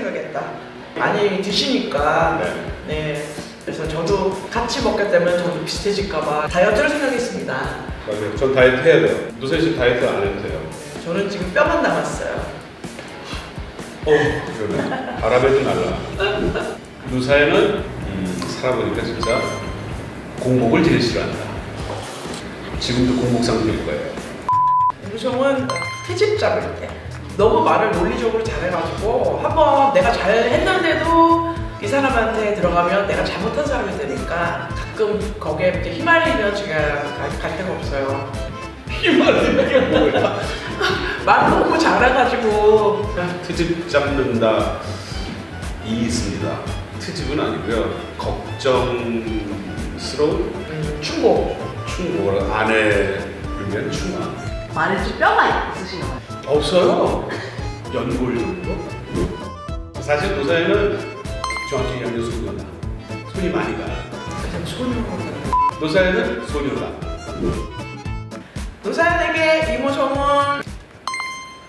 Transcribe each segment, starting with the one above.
해줘야겠다. 많이 드시니까 네. 네. 그래서 저도 같이 먹게 되면 저도 비슷해질까봐 다이어트를 생각했습니다. 맞아요. 전 다이어트 해야 돼요. 노세 씨 다이어트 안 해도 돼요. 저는 지금 뼈만 남았어요. 어, 그러네. 바람에도 날라. 누사에는 음, 살아보니까 진짜 공복을 제일 싫어한다. 지금도 공복 상태일 거예요. 우성은 트집 잡을 때 너무 말을 논리적으로 잘해가지고 한번 내가 잘했는데도 이 사람한테 들어가면 내가 잘못한 사람이 되니까 가끔 거기에 이렇게 휘말리면 제가 갈, 갈 데가 없어요. 휘말리면 뭐야? 말 너무 잘해가지고 트집 잡는다 이 있습니다. 트집은 아니고요. 걱정스러운 음, 충고. 충고를 아내 유면 충아. 말을 뼈가 있으시나 봐요. 없어요. 연골 정도. 사실 노사에는 정확히 얘기하면 소녀다. 손이 많이 가. 그냥 손으로. 노사에는 소녀다. 노사연에게 이모성은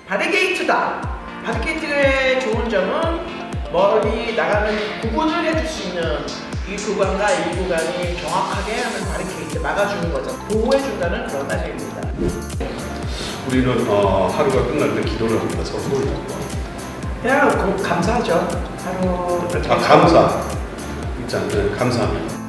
바리게이트다. 바리게이트의 좋은 점은 멀리 나가는 구분을 해줄 수 있는 이 구간과 이 구간이 정확하게 하는 바리케이트 막아주는 거죠. 보호해준다는 그런 말입니다. 우리는 어, 하루가 끝날 때 기도를 합니다. 서로 손을 잡고. 그냥 그 감사하죠. 하루 아 감사. 있잖아요. 감사합니다.